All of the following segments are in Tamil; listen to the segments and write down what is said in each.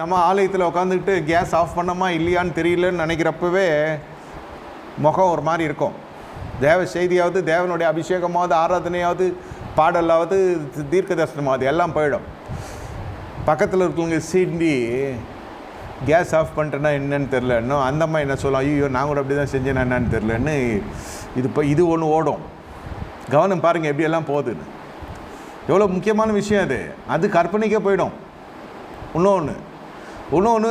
நம்ம ஆலயத்தில் உட்காந்துக்கிட்டு கேஸ் ஆஃப் பண்ணோமா இல்லையான்னு தெரியலன்னு நினைக்கிறப்பவே முகம் ஒரு மாதிரி இருக்கும். தேவ செய்தியாவது தேவனுடைய அபிஷேகமாவது ஆராதனையாவது பாடலாவது தீர்க்க தரிசனமாவது எல்லாம் போயிடும். பக்கத்தில் இருக்கவங்க சீண்டி கேஸ் ஆஃப் பண்ணிட்டேன்னா என்னன்னு தெரில இன்னும் அந்த அம்மா என்ன சொல்லலாம் ஐயோ நான் கூட அப்படி தான் செஞ்சேன் என்னன்னு தெரிலன்னு இது இப்போ இது ஒன்று ஓடும். கவனம் பாருங்கள் எப்படியெல்லாம் போகுதுன்னு. எவ்வளோ முக்கியமான விஷயம் அது. அது கற்பனைக்கே போயிடும். இன்னொன்று இன்னொன்று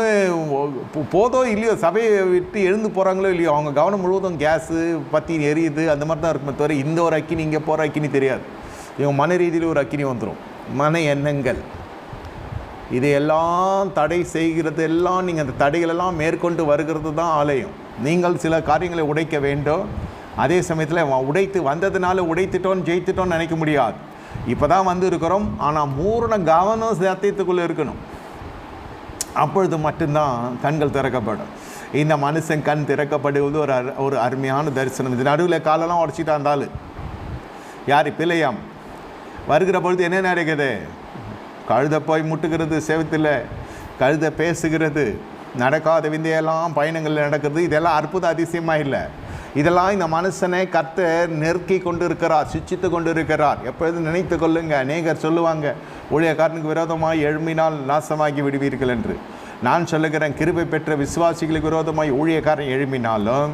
போதோ இல்லையோ சபையை விட்டு எழுந்து போகிறாங்களோ இல்லையோ அவங்க கவனம் முழுவதும் கேஸு பற்றி எரியுது அந்த மாதிரி தான் இருக்குமே தவிர இந்த ஒரு அக்கினி இங்கே போகிற அக்கினி தெரியாது. இவங்க மன ரீதியில் ஒரு அக்கினி வந்துடும் மன எண்ணங்கள். இதையெல்லாம் தடை செய்கிறது எல்லாம் நீங்கள் அந்த தடைகளெல்லாம் மேற்கொண்டு வருகிறது தான் ஆலயம். நீங்கள் சில காரியங்களை உடைக்க வேண்டும். அதே சமயத்தில் உடைத்து வந்ததுனால உடைத்துட்டோம் ஜெயித்துட்டோம்னு நினைக்க முடியாது. இப்போ தான் வந்து இருக்கிறோம். ஆனால் மூரண கவனம் சத்தியத்துக்குள்ளே இருக்கணும். அப்பொழுது மட்டும்தான் கண்கள் திறக்கப்படும். இந்த மனுஷன் கண் திறக்கப்படுவது ஒரு அரு- ஒரு அருமையான தரிசனம். இது நடுவில் காலெல்லாம் உடச்சிட்டா இருந்தாலும் யார்? பிள்ளையாம். வருகிற பொழுது என்ன நடக்குது? கழுதை போய் முட்டுகிறது செவத்தில். கழுதை பேசுகிறது. நடக்காத விந்தையெல்லாம் பயணங்கள் நடக்கிறது. இதெல்லாம் அற்புத அதிசயமாக இல்லை. இதெல்லாம் இந்த மனுஷனை கர்த்தர் நெருக்கி கொண்டு இருக்கிறார் சிச்சித்து கொண்டு இருக்கிறார் எப்பொழுதும் நினைத்து கொள்ளுங்க அநேகர் சொல்லுவாங்க ஊழியக்காரனுக்கு விரோதமாய் எழுமினால் நாசமாகி விடுவீர்கள் என்று. நான் சொல்லுகிறேன் கிருபை பெற்ற விசுவாசிகளுக்கு விரோதமாய் ஊழியக்காரன் எழுமினாலும்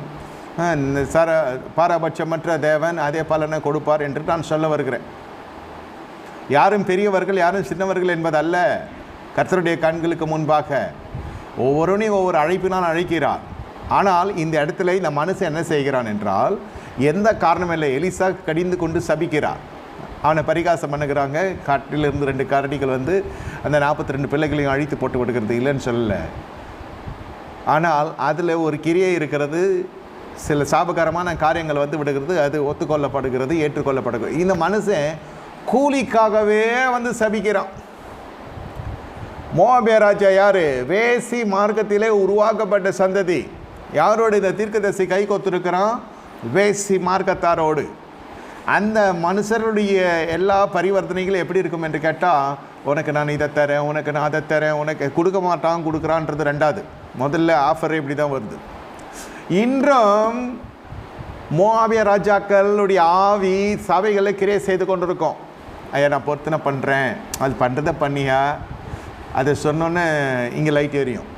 இந்த சர பாரபட்சமற்ற தேவன் அதே பலனை கொடுப்பார் என்று நான் சொல்ல வருகிறேன். யாரும் பெரியவர்கள் யாரும் சின்னவர்கள் என்பதல்ல கர்த்தருடைய கண்களுக்கு முன்பாக ஒவ்வொருவனையும் ஒவ்வொரு அழைப்பினால் அழைக்கிறார். ஆனால் இந்த இடத்துல இந்த மனுஷன் என்ன செய்கிறான் என்றால் எந்த காரணமும் இல்லை. எலிசா கடிந்து கொண்டு சபிக்கிறார். அவனை பரிகாசம் பண்ணுகிறாங்க. காட்டிலிருந்து ரெண்டு கரடிகள் வந்து அந்த நாற்பத்தி ரெண்டு பிள்ளைகளையும் அழித்து போட்டு விடுக்கிறது இல்லைன்னு சொல்லலை. ஆனால் அதில் ஒரு கிரியை இருக்கிறது. சில சாபகரமான காரியங்கள் வந்து விடுகிறது. அது ஒத்துக்கொள்ளப்படுகிறது ஏற்றுக்கொள்ளப்படுகிறது. இந்த மனுஷன் கூலிக்காகவே வந்து சபிக்கிறான். மோபேராஜா யார் யாரு? வேசி மார்க்கத்திலே உருவாக்கப்பட்ட சந்ததி. யாரோடு இந்த தீர்க்கதரிசி கை கொத்திருக்கிறான்? வேசி மார்க்கத்தாரோடு. அந்த மனுஷருடைய எல்லா பரிவர்த்தனைகளும் எப்படி இருக்கும் என்று கேட்டால் உனக்கு நான் இதை தரேன் உனக்கு நான் அதை தரேன் உனக்கு கொடுக்க மாட்டான் கொடுக்குறான்றது ரெண்டாவது. முதல்ல ஆஃபர் இப்படி தான் வருது. இன்றும் மோவிய ராஜாக்களுடைய ஆவி சபைகளை கிரியை செய்து கொண்டிருக்கோம். ஐயா நான் பொருத்தனை பண்ணுறேன் அது பண்ணுறதை பண்ணியா? அதை சொன்னோன்னே இங்கே லைட் எரியும்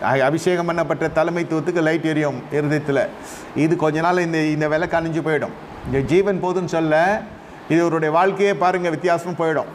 அபிஷேகம் பண்ணப்பட்ட தலைமைத்துவத்துக்கு லைட் எரியும் இருதயத்தில். இது கொஞ்ச நாள் இந்த இந்த விலை கணிஞ்சு போயிடும். இந்த ஜீவன் போதுன்னு சொல்ல இது இவருடைய வாழ்க்கையே பாருங்கள் வித்தியாசமும் போயிடும்.